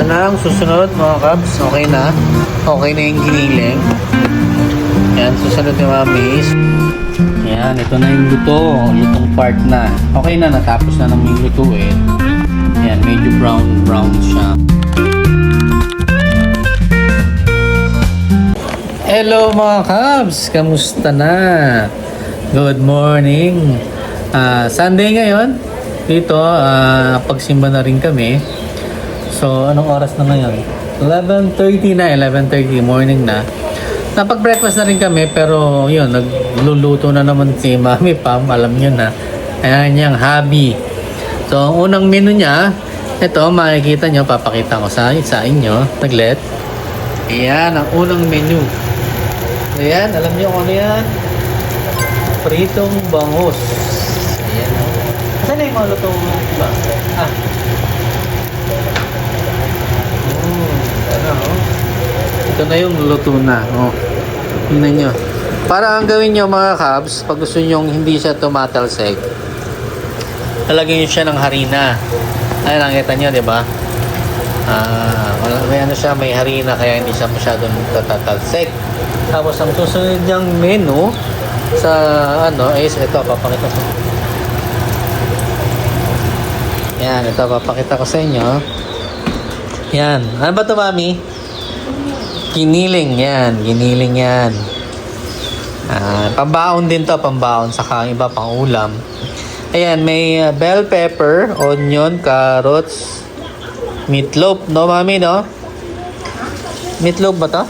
Ito na ang susunod mga kabs. Okay na. Okay na yung giniling. Yan, susunod ni Mami is... Yan, ito na yung luto. Lutong part na. Okay na, natapos na namin lutuin. Yan, medyo brown brown siya. Hello mga kabs! Kamusta na? Good morning! Ah, Sunday ngayon. Dito, ah, pagsimba na rin kami. So, anong oras na ngayon? 11.30 na, 11.30 morning na. Napag-breakfast na rin kami pero yun, nagluluto na naman si Mami Pam, alam nyo na. Ayan niyang hobby. So, ang unang menu niya, ito, makikita nyo, papakita ko sa, sa inyo. Naglet. Ayan, ang unang menu. Ayan, alam niyo kung ano yan? Pritong bangus. Ayan. Saan na yung mga lutong ba? Ah. Mm, ano, oh. Ito na yung luto na. Oh. Tingnan nyo. Para ang gawin nyo mga kabs, pag gusto nyo hindi siya tumatalsik, talagyan nyo siya ng harina. Ay, nakita nyo, di ba? Ah, may ano siya, may harina kaya hindi siya masyadong tatatalsik. Tapos ang susunod niyang menu sa ano is ito, papakita ko. Yan, ito papakita ko sa inyo. Yan. Ano ba to mami? Giniling yan. Giniling yan. Ah, pambaon din to, pambaon saka iba pang ulam. Ayan, may uh, bell pepper, onion, carrots, meatloaf, no mami, no? Meatloaf ba to?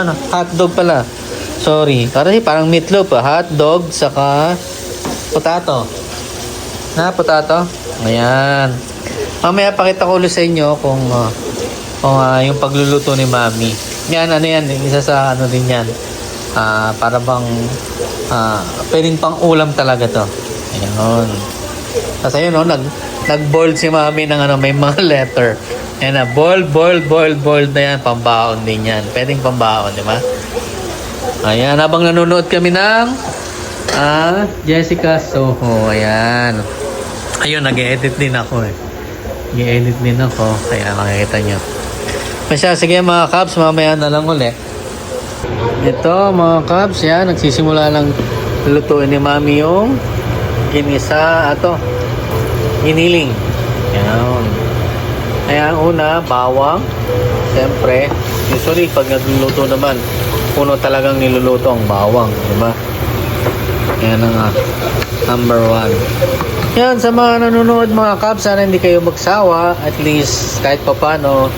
Ano? Hotdog pala. Sorry. Kasi parang meatloaf ah. Hotdog, saka potato. Na, potato? Ayan. Mamaya pakita ko ulit sa inyo kung, uh, kung uh, yung pagluluto ni Mami. Yan, ano yan. Isa sa ano din yan. Ah, para bang ah, pwedeng pang ulam talaga to. Ayun. Tapos ayun, oh, nag, nag-boiled si Mami ng ano, may mga letter. Ayan na, boiled, boiled, boiled, boiled na yan. Pambaon din yan. Pwedeng pambaon, di ba? Ayan, habang nanonood kami ng ah, Jessica Soho. Ayan. Ayun, nag-edit din ako eh. Nag-edit din ako. Kaya makikita nyo. Masya, sige mga Cubs, mamaya na lang uli. Ito mga Cubs, yan. Nagsisimula lang lutuin ni Mami yung ginisa, ato, giniling. Yan. Kaya ang una, bawang. Siyempre, usually pag nagluluto naman, puno talagang niluluto ang bawang, di ba? Yan ang ah, number one. Yan, sa mga nanonood mga Cubs, sana hindi kayo magsawa. At least, kahit papano,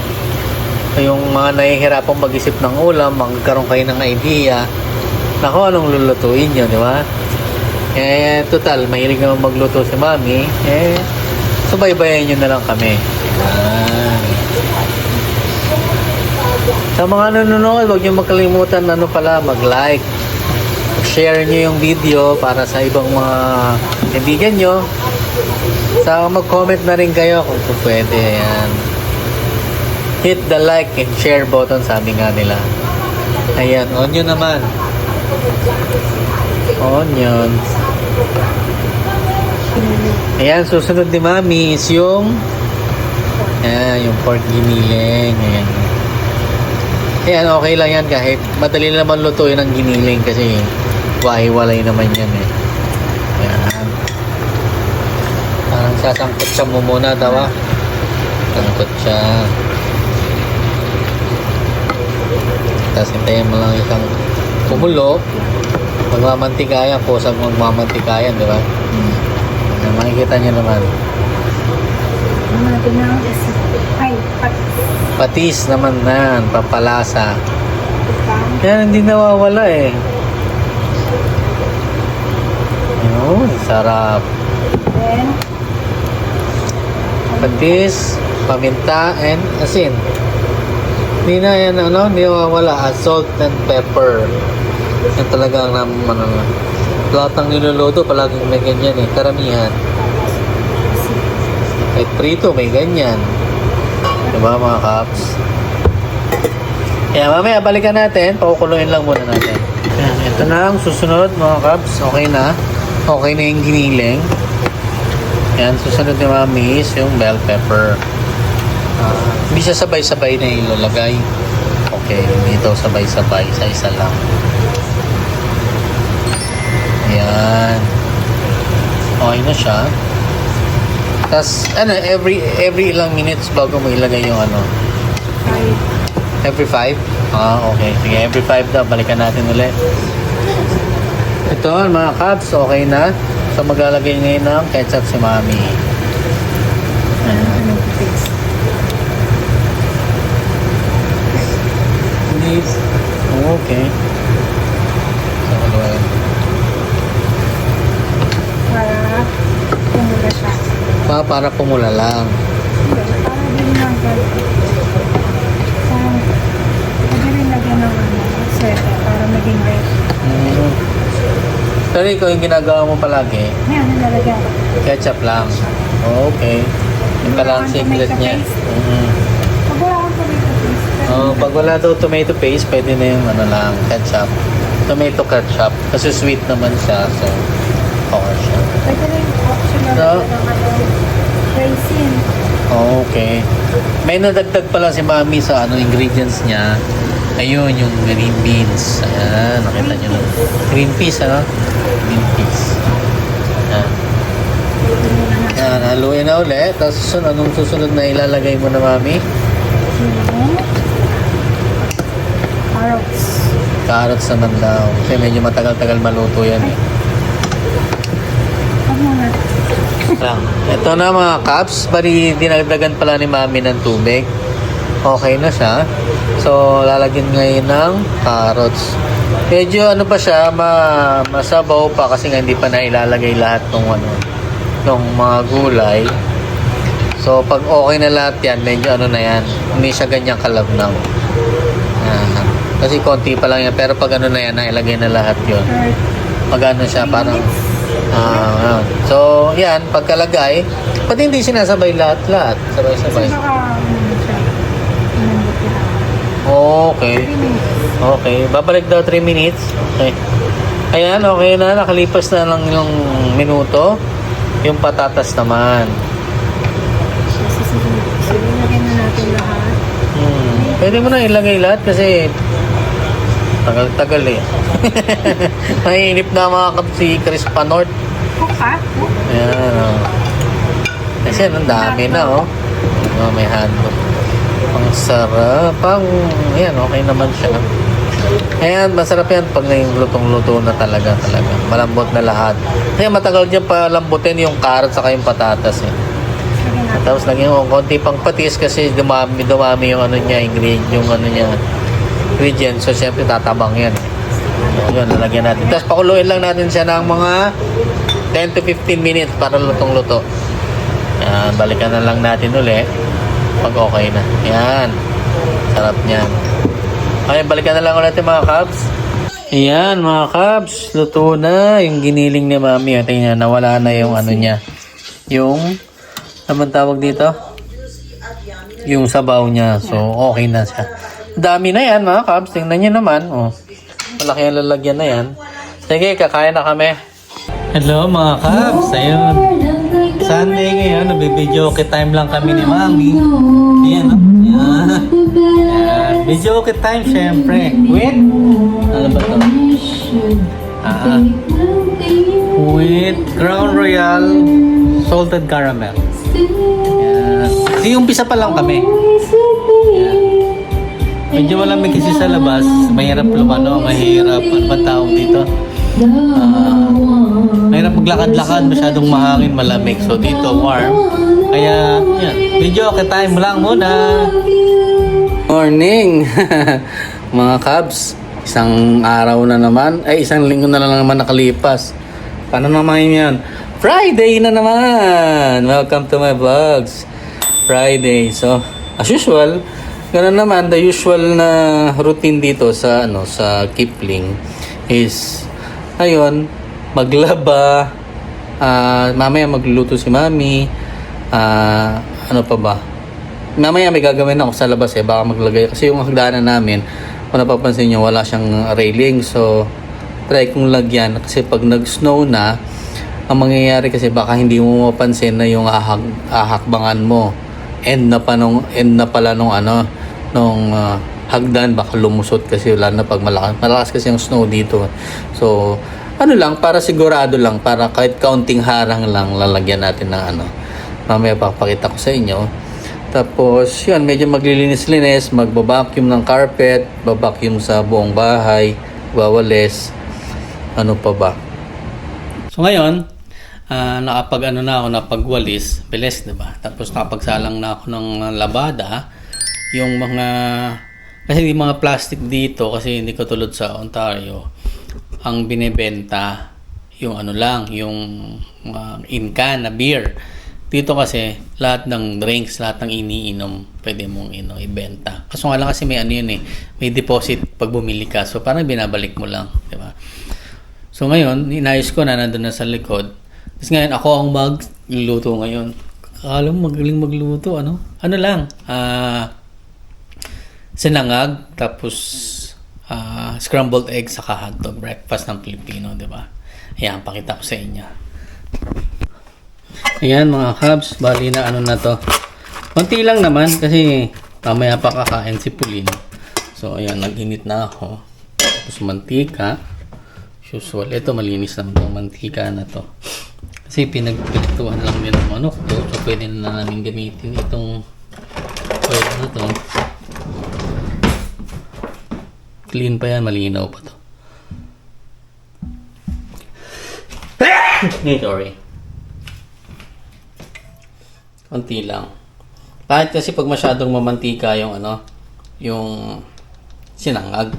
yung mga nahihirapang mag-isip ng ulam, magkaroon kayo ng idea na kung anong lulutuin nyo, di ba? Eh, total, mahilig naman magluto si Mami. Eh, subaybayan nyo na lang kami. Yan. Sa mga nanonood, huwag nyo makalimutan ano pala, mag-like. Share nyo yung video para sa ibang mga kaibigan nyo. Sa mag-comment na rin kayo kung pwede. Ayan. Hit the like and share button sabi nga nila. Ayan, onion naman. Onion. Ayan, susunod ni Mami is yung Ayan, yung pork giniling. Ayan. Ayan, okay lang yan kahit madali naman lutuin ang giniling kasi wahi-walay naman yan eh. Ayan. Parang sasangkot siya mo muna daw ah. Sangkot siya. Tapos hintayin mo lang isang kumulo. Magmamantikayan, kusang magmamantikayan, di ba? Ayan, makikita niyo naman. Ang natin ng ay pat Patis naman na, papalasa. Yan, hindi nawawala eh. Ayun, sarap. then Patis, paminta, and asin. Hindi na yan, ano. Ah, salt and pepper. Yan talaga ang nam- ano, lahat ng niluluto, palaging may ganyan eh. Karamihan. Kahit prito, may ganyan. Diba mga kaps? Kaya mamaya balikan natin. Pakukuloyin lang muna natin. Yan, ito na ang susunod mga kaps. Okay na. Okay na yung giniling. Yan, susunod ni Mami is yung bell pepper. Ah, Hindi siya sabay-sabay na ilalagay. Okay, dito sabay-sabay, isa-isa lang. Ayan. Okay na siya. Tapos, ano, every every ilang minutes bago mo ilagay yung ano? Five. Every 5? Ah, okay. Sige, every 5 daw. Balikan natin ulit. Ito, mga cubs, okay na. So, maglalagay ngayon ng ketchup si Mami. Ano ano yung taste? Hindi. Okay. So, haluin. Para pumula siya. Pa, para pumula lang. Hindi, para din lang ganito. Parang, pwede rin lagyan ng ano, sweta para maging red. Mm. Pero ikaw yung ginagawa mo palagi, Ngayon, nilalagyan ko. ketchup lang. Okay. Yung pala ang secret niya. Mm. Pag wala akong tomato paste, pero Oh, pag wala daw tomato paste, pwede na yung ano lang, ketchup. Tomato ketchup. Kasi sweet naman siya, so okay siya. pwede rin optional No? no? ng ano, raisin. Okay. May nadagdag pala si Mami sa ano ingredients niya. Ayun, yung green beans. Ayan, nakita niyo na. Green peas, ano? Green peas. Ayan. Ayan, haluin na ulit. Tapos susunod, anong susunod na ilalagay mo na, Mami? Yung carrots. Carrots naman daw. Kasi medyo matagal-tagal maluto yan eh. Lang. Ito na mga caps, bali dinagdagan pala ni mami ng tubig. Okay na siya. So, lalagyan ngayon ng carrots. Medyo ano pa siya, ma masabaw pa kasi nga hindi pa na ilalagay lahat ng ano, ng mga gulay. So, pag okay na lahat yan, medyo ano na yan, hindi siya ganyang kalabnaw. Kasi konti pa lang yan, pero pag ano na yan, nailagay na lahat yon Third. pag ano siya, parang Ah, ah. So, yan, pagkalagay, pati hindi sinasabay lahat-lahat. Sabay-sabay. ano. Okay. Okay. Babalik daw 3 minutes. Okay. Ayan, okay na. Nakalipas na lang yung minuto. Yung patatas naman. Ilagay na natin lahat. Hmm. Pwede mo na ilagay lahat kasi tagal-tagal eh. Nainip na mga kap si Chris Panort. Cook? Ayan, oh. Kasi ang dami na, oh. Oh, may handle. Ang sarap. Pang, ayan, okay naman siya. Ayan, masarap yan pag na yung lutong-luto na talaga, talaga. Malambot na lahat. Kaya matagal dyan palambutin yung carrot saka yung patatas, eh. Tapos lagyan mo konti pang patis kasi dumami, dumami yung ano niya, ingredient, yung ano niya, ingredient. So, syempre, tatabang yan. So, yun, lalagyan natin. Tapos, pakuluin lang natin siya ng mga 10 to 15 minutes para lutong-luto. Yan, balikan na lang natin uli pag okay na. Yan. Sarap niyan. Okay, balikan na lang ulit mga cubs. Ayan, mga cubs. Luto na yung giniling ni mami. O, tingnan, nawala na yung ano niya. Yung, bang tawag dito? Yung sabaw niya. So, okay na siya. Dami na yan, mga cubs. Tingnan niyo naman. Oh. Malaki ang lalagyan na yan. Sige, kakain na kami. Hello, mga cubs. Ayun. Sunday ngayon, nabibideo okay time lang kami ni Mami. Ayan, no? Ayan. Video okay time, syempre. With, ano ba to? Ah, with Crown Royal Salted Caramel. Ayan. Kasi umpisa pa lang kami. Ayan. Medyo malamig kasi sa labas. Mahirap lumano, mahirap. Ano ba tawag dito? Ah, mahirap maglakad-lakad, masyadong mahangin, malamig. So dito, warm. Kaya, yan. Okay time lang muna. Morning! Mga Cubs, isang araw na naman, ay isang linggo na lang naman nakalipas. Paano naman yan? Friday na naman! Welcome to my vlogs. Friday. So, as usual, ganun naman, the usual na routine dito sa, ano, sa Kipling is, ayun, maglaba, ah, mamaya magluluto si mami, ah, ano pa ba? Mamaya may gagawin ako sa labas eh, baka maglagay. Kasi yung hagdanan namin, kung napapansin nyo, wala siyang railing. So, try kong lagyan. Kasi pag nag-snow na, ang mangyayari kasi baka hindi mo mapansin na yung ahag, ahakbangan mo end na pa nung end na pala nung ano nung ah, hagdan. Baka lumusot kasi wala na pag malakas. Malakas kasi yung snow dito. So ano lang para sigurado lang para kahit kaunting harang lang lalagyan natin ng ano. Mamaya papakita ko sa inyo. Tapos yun medyo maglilinis-linis magbabacuum ng carpet babacuum sa buong bahay wawalis. Ano pa ba? So ngayon, ah, nakapag ano na ako, napagwalis, bilis, di ba? Tapos nakapagsalang na ako ng labada, yung mga, kasi yung mga plastic dito, kasi hindi ko tulad sa Ontario, ang binibenta, yung ano lang, yung uh, in-can na beer. Dito kasi, lahat ng drinks, lahat ng iniinom, pwede mong ino, ibenta. Kaso nga lang kasi may ano yun eh, may deposit pag bumili ka. So parang binabalik mo lang, di ba? So ngayon, inayos ko na nandun na sa likod. Tapos ngayon, ako ang magluluto ngayon. Akala mo magaling magluto, ano? Ano lang, ah, sinangag, tapos ah, scrambled egg sa hotdog breakfast ng Pilipino, di ba? Ayan, pakita ko sa inyo. Ayan mga cubs, bali na ano na to. Konti lang naman kasi mamaya pa kakain si Pulin. So ayan, nag-init na ako. Tapos mantika. Usual, ito malinis lang itong mantika na to. Kasi pinagpirituhan lang din ng manok to. So pwede na namin gamitin itong oil na to. Clean pa yan, malinaw pa to. Sorry. Konti lang. Kahit kasi pag masyadong mamantika yung ano, yung sinangag.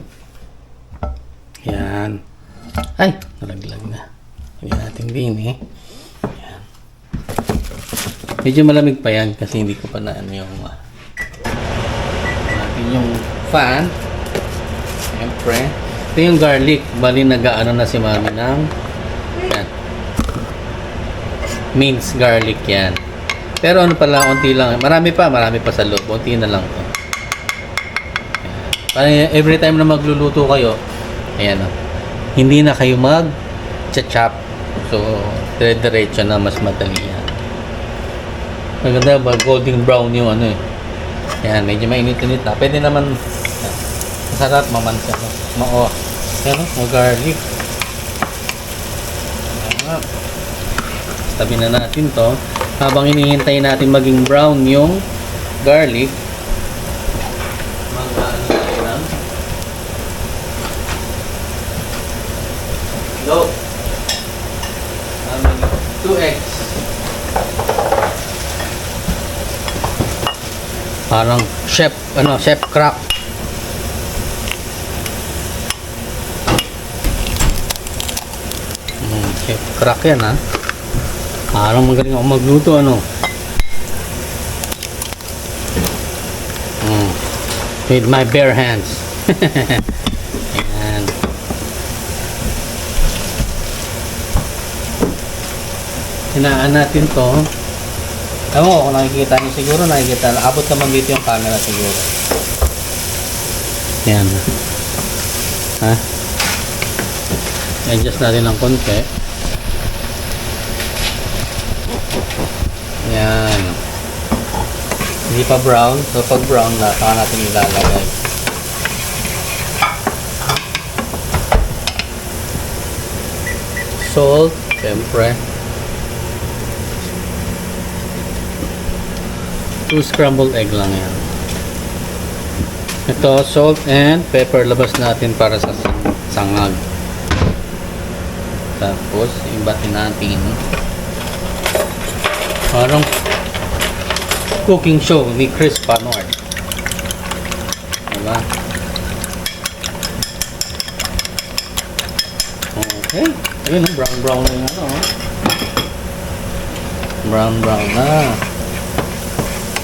Yan. Ay, nalaglag na. Lagyan natin din eh. Medyo malamig pa yan kasi hindi ko pa na ano yung uh, yung fan. Siyempre. Ito yung garlic. Bali nag-ano na si mami ng yan. Minced garlic yan. Pero ano pala, unti lang. Marami pa, marami pa sa loob. Unti na lang to. Yan. Parang Every time na magluluto kayo, ayan o. Hindi na kayo mag chop So, dire-diretso na mas madali yan. Maganda ba? Golden brown yung ano eh. Yan, medyo mainit-init na. Pwede naman, masarap mamansa. Mao. Yan, no? garlic. Yan. Tabi na natin to. Habang hinihintay natin maging brown yung garlic, mag-ano tayo ng Go. Um, two eggs. Parang chef, ano, chef crack. Mm, chef crack yan ha. Parang magaling ako magluto ano. Mm. With my bare hands. Ayan. Hinaan natin to. Ewan ko kung nakikita niyo siguro, nakikita. Abot naman dito yung camera siguro. Yan. Ha? I-adjust natin ng konti. Yan. Hindi pa brown. So pag brown na, saka natin ilalagay. Salt, syempre. 2 scrambled egg lang yan. Ito salt and pepper. Labas natin para sa sangag. Tapos ibatin natin. Parang cooking show ni Chris Panord diba? Okay. Ayun brown brown na yun oh. ano brown brown na.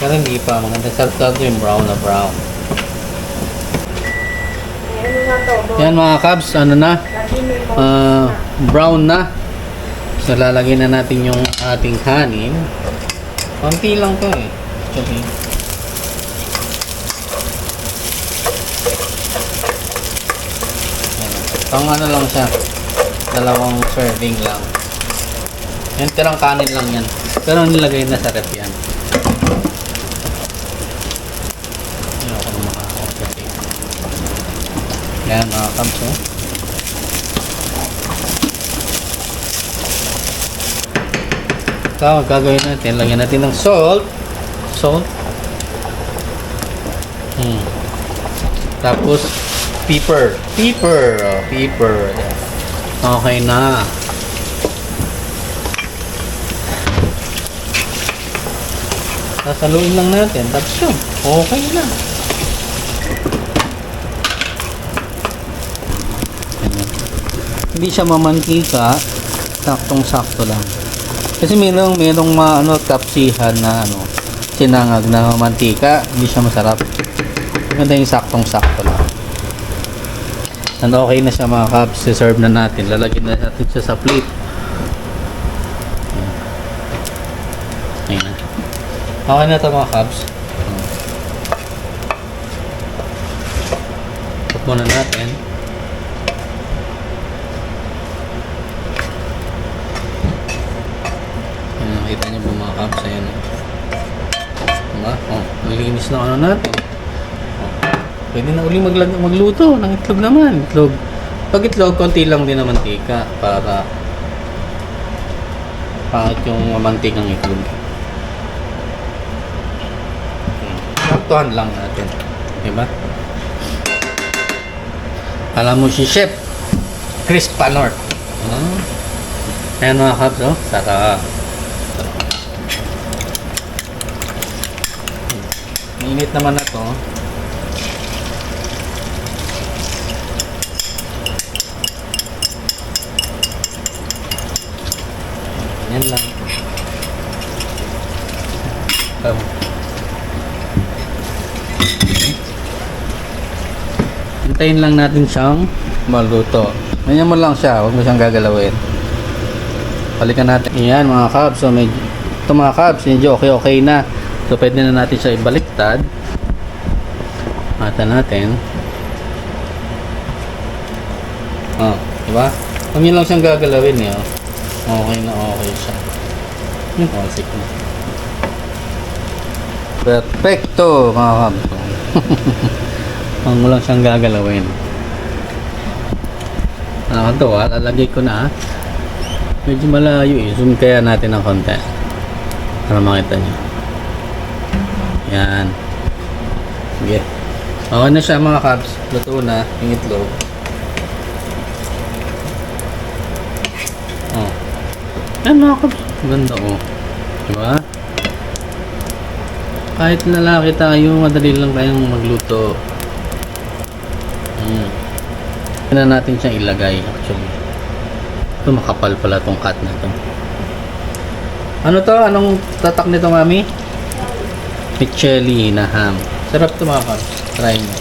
Pero hindi pa. Maganda sarap yung brown na brown. Yan mga cubs, ano na? Ah, brown na. So, lalagyan na natin yung ating kanin. Konti lang to eh. Yan. Pang ano lang siya. Dalawang serving lang. Yan, tirang kanin lang yan. Pero nilagay na sa rep yan. Ayan mga kabs oh. Ito, ang gagawin natin, lagyan natin ng salt. Salt. Hmm. Tapos, pepper. Pepper. Oh, pepper. Okay na. Sasaluin lang natin. Tapos yun. Okay na. Hindi siya mamantika. Saktong-sakto lang. Kasi merong, merong ma, ano, kapsihan na ano, sinangag na mantika. Hindi siya masarap. Maganda yung saktong-sakto lang. And okay na siya mga cups. serve na natin. Lalagyan na natin siya sa plate. Ayan. Okay na ito mga. Put muna natin. Ayan, nakita niyo po mga cups. Ayan. oh. Diba? Oh, na ano natin. Pwede na uli maglag magluto ng itlog naman. Itlog. Pag itlog, konti lang din naman mantika para pangit yung mantikang itlog. Saktuhan lang natin. Diba? Alam mo si Chef Chris Panort. Ah. Ayan mga kabs, oh. Sarap. Mainit naman na to. Yan lang. Um, Hintayin lang natin siyang maluto. Ganyan mo lang siya, huwag mo siyang gagalawin. Balikan natin. Yan mga kabs. So, medyo, ito mga kabs, medyo okay okay na. So, pwede na natin siya ibaliktad. Mata natin. Oh, diba? Huwag niyo lang siyang gagalawin eh. Oh. Okay na okay siya. Yung consik na. Perfecto mga kabs. Huwag mo lang siyang gagalawin. Nakakatawa, lalagay ko na. Medyo malayo eh. Zoom kaya natin ng konti. Para makita nyo. Yan. Sige. Okay na siya mga kabs. Luto na yung itlog. Oh. Yan mga kabs. Ganda oh. Diba? Kahit lalaki tayo, madali lang tayong magluto. Hmm. Na natin siyang ilagay actually. Ito makapal pala tong cut na to. Ano to? Anong tatak nito, mami? Picheli na ham. Sarap to mga kabs. Try mo.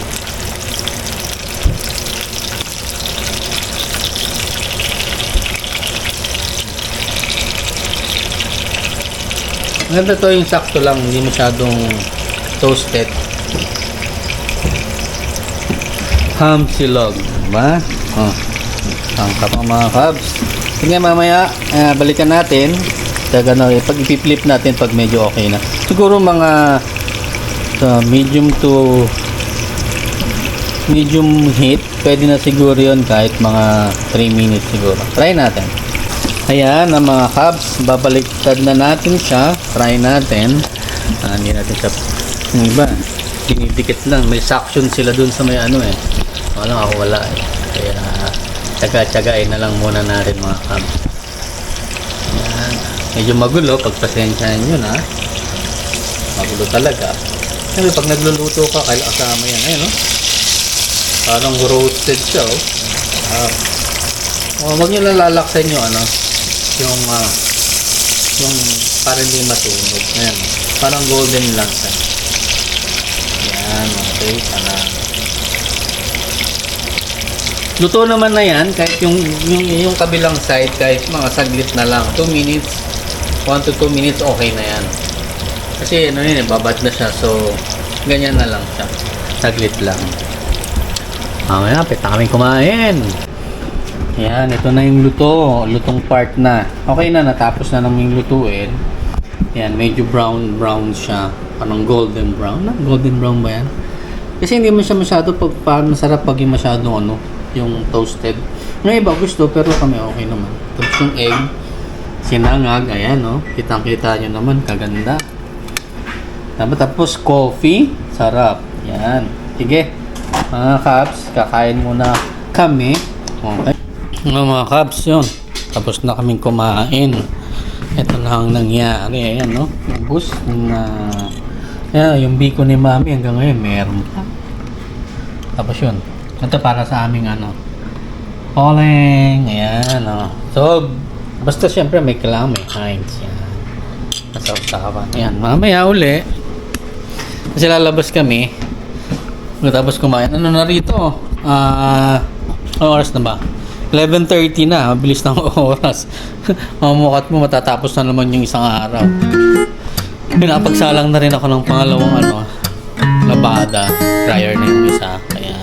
Maganda to yung sakto lang, hindi masyadong toasted. Ham silog, diba? Oh. Ang mga carbs. Sige mamaya, eh, balikan natin. Kaya gano'n, pag i-flip natin pag medyo okay na. Siguro mga sa medium to medium heat, pwede na siguro yun kahit mga 3 minutes siguro. Try natin. Ayan, ang mga carbs, babaliktad na natin siya. Try natin. Ah, hindi natin siya, yung iba, dinidikit lang. May suction sila dun sa may ano eh. Wala ako wala eh. Kaya, tsaga-tsagain na lang muna natin mga carbs. Medyo magulo, pagpasensyahan nyo na. Magulo talaga. Kasi pag nagluluto ka, kailangan kasama yan. Ayun, no? Parang roasted siya, oh. Ah. Oh, wag niyo lang lalaksan yung ano, yung ah, yung para hindi matunog. Ayan. Parang golden lang siya. Yan, okay. Para Luto naman na yan, kahit yung, yung, yung kabilang side, kahit mga saglit na lang. 2 minutes, 1 to 2 minutes, okay na yan. Kasi ano yun, eh, babad na siya. So, ganyan na lang siya. Saglit lang. Mamaya, pita kami kumain. Yan, ito na yung luto. Lutong part na. Okay na, natapos na namin lutuin. Yan, medyo brown, brown siya. Parang golden brown. Golden brown ba yan? Kasi hindi mo siya masyado pag paano masarap pag yung masyadong ano, yung toasted. May iba gusto pero kami okay naman. Tapos yung egg, sinangag, ayan no. Kitang-kita nyo naman, kaganda. Tapos, tapos coffee, sarap. Yan. Sige, mga Cubs, kakain muna kami. Okay. Mga mga Cubs, yun. Tapos na kaming kumain. Ito na ang nangyari. Ayan, no? Ubus na... Ayan, yung biko ni Mami hanggang ngayon, meron pa. Tapos yun. Ito para sa aming ano. Calling. Ayan, no? So, basta syempre may kailangan may Heinz. Yan. Nasa usapan. Ayan, mamaya uli. Kasi lalabas kami. Tapos kumain. Ano na rito? Ah, anong oras na ba? 11.30 na. Mabilis ng oras. Mamukat mo, matatapos na naman yung isang araw. Pinapagsalang na rin ako ng pangalawang ano, labada. Dryer na yung isa. Kaya,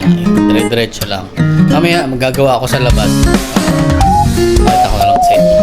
dire-diretso lang. Mamaya, magagawa ako sa labas. Pakita ko